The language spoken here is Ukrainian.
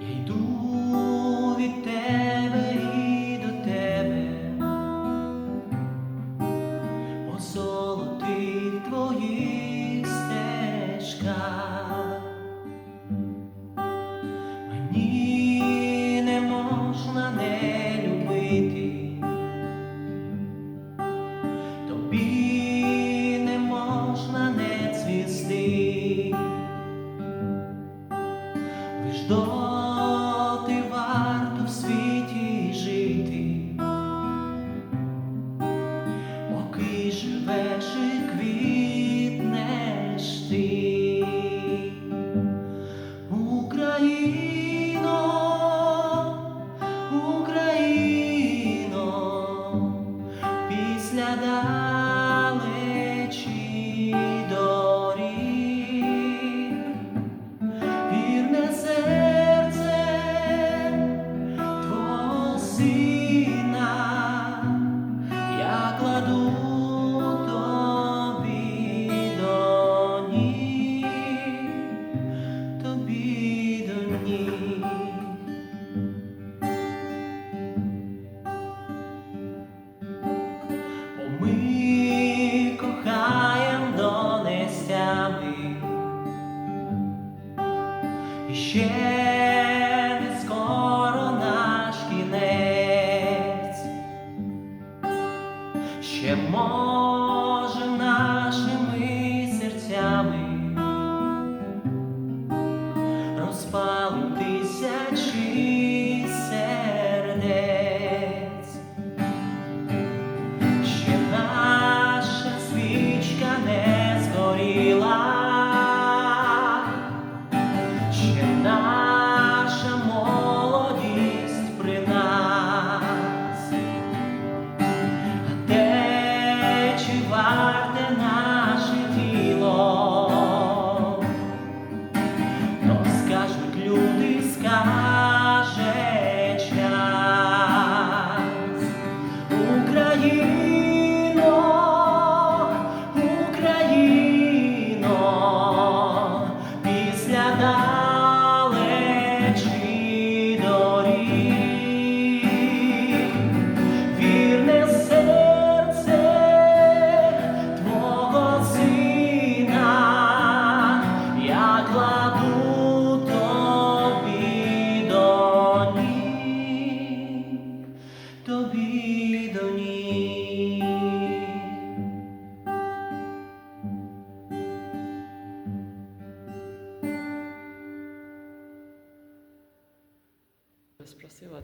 я йду від тебе до тебе, по твоїх стежках. Доти варто в світі жити, поки живеш сина, я кладу тобі до ніг тобі до ніг. Ми кохаєм донестями, і ще ще може нашими серцями розпалим тисячі сердець, працювати.